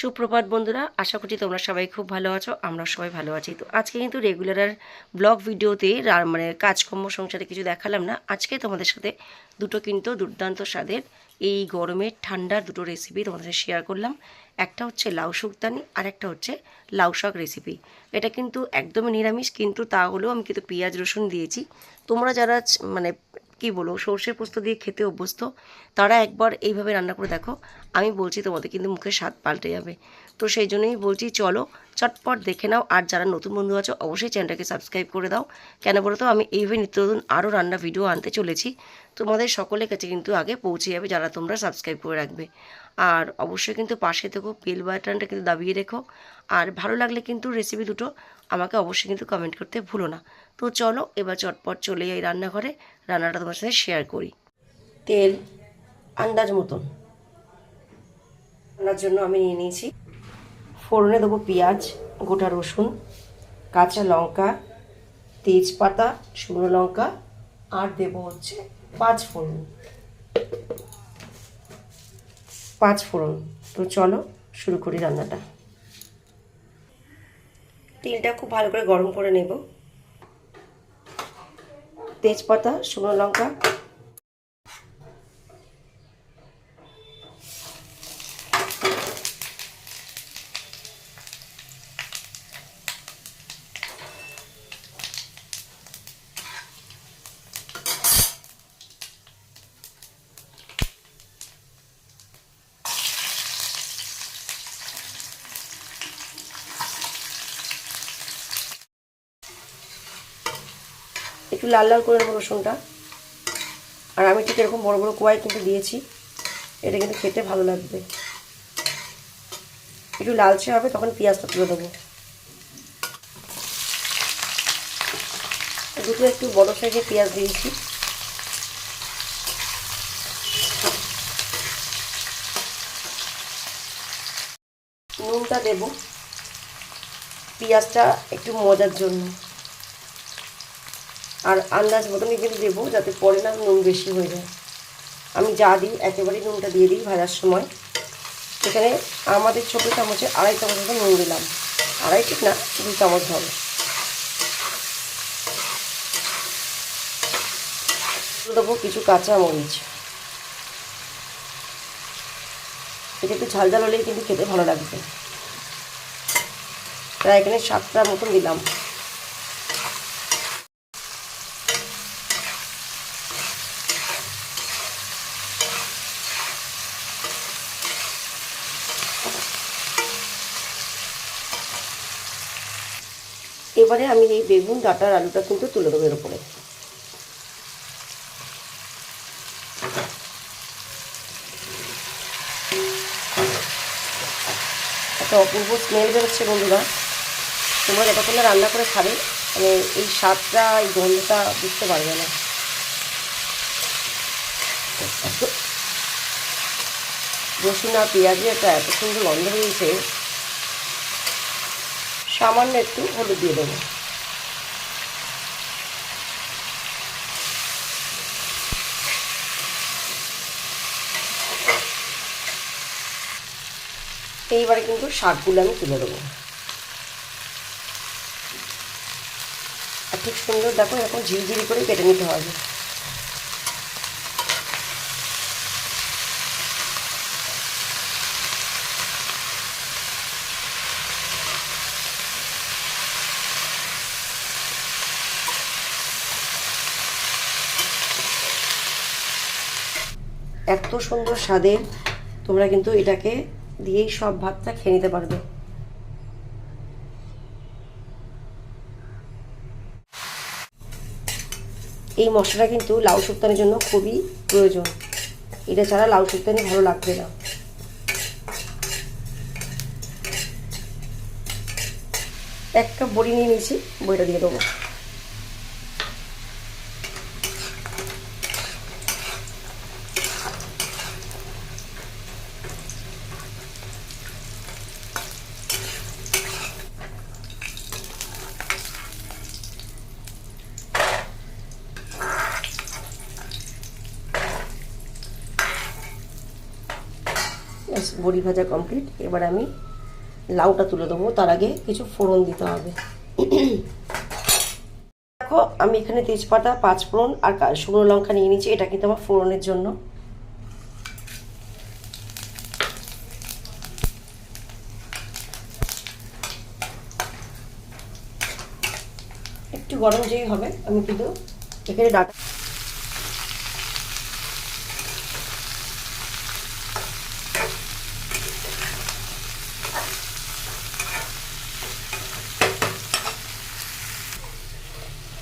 সুপ্রভাত বন্ধুরা, আশা করছি তোমরা সবাই খুব ভালো আছো আমরা সবাই ভালো আছি। তো আজকে কিন্তু রেগুলার ব্লগ ভিডিওতে মানে কাজকর্ম সংসারে কিছু দেখালাম না। আজকে তোমাদের সাথে দুটো কিন্তু দুর্দান্ত স্বাদের এই গরমের ঠান্ডার দুটো রেসিপি তোমাদের সাথে শেয়ার করলাম। একটা হচ্ছে লাউ শুক্তানি আর একটা হচ্ছে লাউ শাক রেসিপি এটা কিন্তু একদমই নিরামিষ, কিন্তু তা হলেও আমি কিন্তু পেঁয়াজ রসুন দিয়েছি। তোমরা যারা মানে কি বলব, সর্ষের পোস্ত দিয়ে খেতে অভ্যস্ত। তারা একবার এইভাবে রান্না করে দেখো, আমি বলছি তোমাদের কিন্তু মুখে স্বাদ পাল্টে যাবে। তো সেই জন্যই বলছি চলো, চটপট দেখে নাও, আর যারা নতুন বন্ধু আছো, অবশ্যই চ্যানেলটাকে সাবস্ক্রাইব করে দাও। কেন বলো তো, আমি এইভাবে নিত্য নতুন আরও রান্না ভিডিও আনতে চলেছি। তোমাদের সকলের কাছে কিন্তু আগে পৌঁছে যাবে যারা তোমরা সাবস্ক্রাইব করে রাখবে। আর অবশ্যই কিন্তু পাশে থেকো বেল বাটনটা কিন্তু দাবিয়ে রেখো। আর ভালো লাগলে কিন্তু রেসিপি দুটো আমাকে অবশ্যই কিন্তু কমেন্ট করতে ভুলো না। তো চলো, এবার চটপট চলে যাই রান্নাঘরে। রান্নাটা তোমার সাথে শেয়ার করি। তেল, আন্দাজ মতন। রান্নার জন্য আমি নিয়ে নিয়েছি। ফোড়নে দেবো পেঁয়াজ, গোটা রসুন, কাঁচা লঙ্কা, তেজপাতা, শুকনো লঙ্কা, আর দেবো হচ্ছে পাঁচ ফোড়ন। পাঁচ ফোড়ন। তো চলো শুরু করি রান্নাটা। তিলটা খুব ভালো করে গরম করে নেব। তেজপাতা শুকনো লঙ্কা একটু লাল লাল করে নেব রসুনটা। আর আমি ঠিক এরকম বড় বড় কোয়াই কিন্তু দিয়েছি। এটা কিন্তু খেতে ভালো লাগবে। একটু লালচে হবে, তখন পেঁয়াজটা তুলে দেবো দুটো একটু বড় সাইজে পেঁয়াজ দিয়েছি। নুনটা দেব। পেঁয়াজটা একটু মজার জন্য। আর আন্দাজ মতনই কিন্তু দেবো যাতে পরে না নুন বেশি হয়ে যায়। আমি যা দিই, একেবারেই নুনটা দিয়ে দিই ভাজার সময়। এখানে আমাদের ছোটো চামচে আড়াই চামচ মতো নুন দিলাম। আড়াই ঠিক না, দু চামচ হবে দেবো কিছু কাঁচা মরিচ। এটা একটু ঝাল ঝাল হলেই কিন্তু খেতে ভালো লাগবে। প্রায় এখানে সাতটা মতন দিলাম। এবারে আমি এই বেগুন, ডাটার আলুটা কিন্তু তুলে দেবো এর উপরে। একটা অপূর্ব স্মেল বেরোচ্ছে বন্ধুরা। তোমরা যতক্ষণ রান্না করে খাবে মানে এই স্বাদটা, এই গন্ধটা বুঝতে পারবে না। রসুন আর পেঁয়াজে একটা এত সুন্দর গন্ধ বেরিয়েছে। সামান্য একটু হলুদ দিয়ে দেবো। এইবারে কিন্তু শাকগুলো আমি তুলে দেবো। আর ঠিক সুন্দর দেখো এরকম ঝিরিঝিরি করে কেটে নিতে হবে এত সুন্দর স্বাদের তোমরা কিন্তু এটাকে দিয়েই সব ভাতটা খেয়ে নিতে পারবে। এই মশলাটা কিন্তু লাউ শুক্তানির জন্য খুবই প্রয়োজন। এটা ছাড়া লাউ শুক্তানি ভালো লাগবে না। এক কাপ বড়ি নিয়ে নিয়েছি বইটা দিয়ে দেবো। বড়ি ভাজা কমপ্লিট এবার আমি লাউটা তুলে দেবো। তার আগে কিছু ফোড়ন দিতে হবে। দেখো, আমি এখানে তেজপাতা, পাঁচ ফোড়ন আর শুকনো লঙ্কা নিয়ে নিচ্ছি। এটা কিন্তু আমার ফোড়নের জন্য। একটু গরম যেই হবে, আমি কিন্তু এখানে ডাটা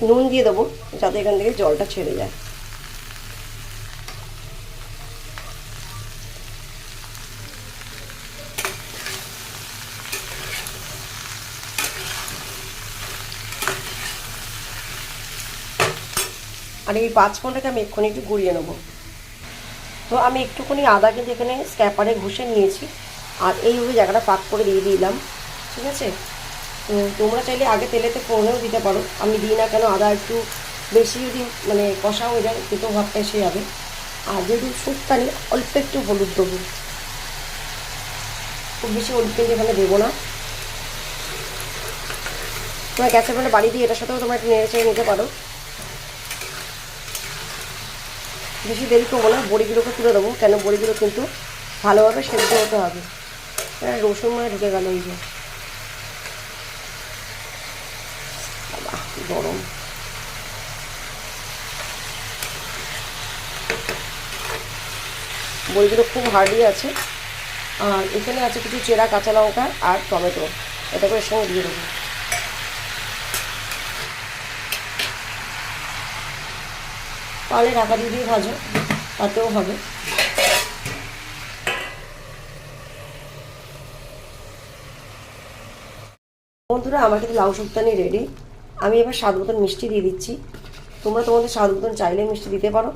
নুন দিয়ে দেবো, যাতে এখান থেকে জলটা ছেড়ে যায়। আর এই পাঁচ ফোনটাকে আমি এক্ষুনি একটু গুঁড়িয়ে নেব। তো আমি একটুখানি আদা কিন্তু এখানে স্ক্যাপারে ঘষে নিয়েছি। আর এইভাবে জায়গাটা পাক করে দিয়ে দিলাম। ঠিক আছে? তোমরা চাইলে আগে তেলেতে ফোড়নেও দিতে পারো। আমি দিই না কেন, আদা একটু বেশি যদি মানে কষা হয়ে যায়, তেতো ভাবটা এসে যাবে। আর যেহেতু শুক্তানি অল্প একটু হলুদ দেবো। খুব বেশি হলুদ এখানে দেবো না। তোমার গ্যাসের মানে বাড়ি দিয়ে এটার সাথেও তোমরা একটু নেড়ে চেড়ে নিতে পারো। বেশি দেরি করব না, বড়িগুলোকে তুলে দেবো, কেন বড়িগুলো কিন্তু ভালোভাবে সেদ্ধ হতে হবে। হ্যাঁ রসুন মানে ঢুকে গেল এই যে বাবা, কি গরম বড়িগুলো খুব হার্ডি আছে। আর এখানে আছে কিছু চেরা, কাঁচা লঙ্কা আর টমেটো। এটা করে সঙ্গে দিয়ে দেবো। পালে ঢাকা দিয়ে দিয়ে ভাজো, তাতেও হবে। বন্ধুরা, আমার কিন্তু লাউ শুক্তানি রেডি আমি এবার স্বাদ মতন মিষ্টি দিয়ে দিচ্ছি। তোমরা তোমাদের স্বাদ মতন চাইলে মিষ্টি দিতে পারো।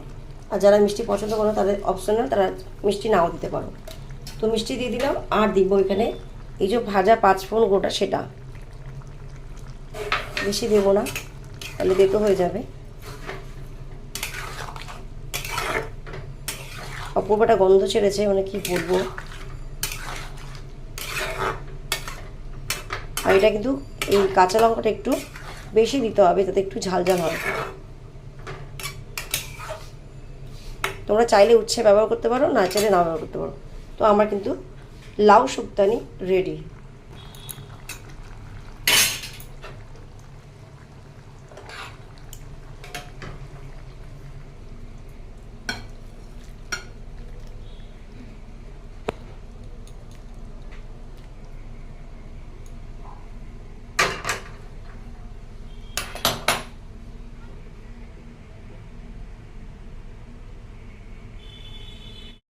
আর যারা মিষ্টি পছন্দ করো, তাদের অপশনাল তারা মিষ্টি নাও দিতে পারো। তো মিষ্টি দিয়ে দিলাম, আর দিব এখানে এই যে ভাজা পাঁচ ফোন গোটা, সেটা। বেশি দেবো না, তাহলে দেতো হয়ে যাবে। অপূর্বটা গন্ধ ছেড়েছে মানে কি বলব? আর এটা কিন্তু এই কাঁচা লঙ্কাটা একটু বেশি দিতে হবে যাতে একটু ঝালঝাল ঝাল হয়। তোমরা চাইলে উচ্ছে ব্যবহার করতে পারো, না চাইলে না ব্যবহার করতে পারো। তো আমার কিন্তু লাউ শুক্তানি রেডি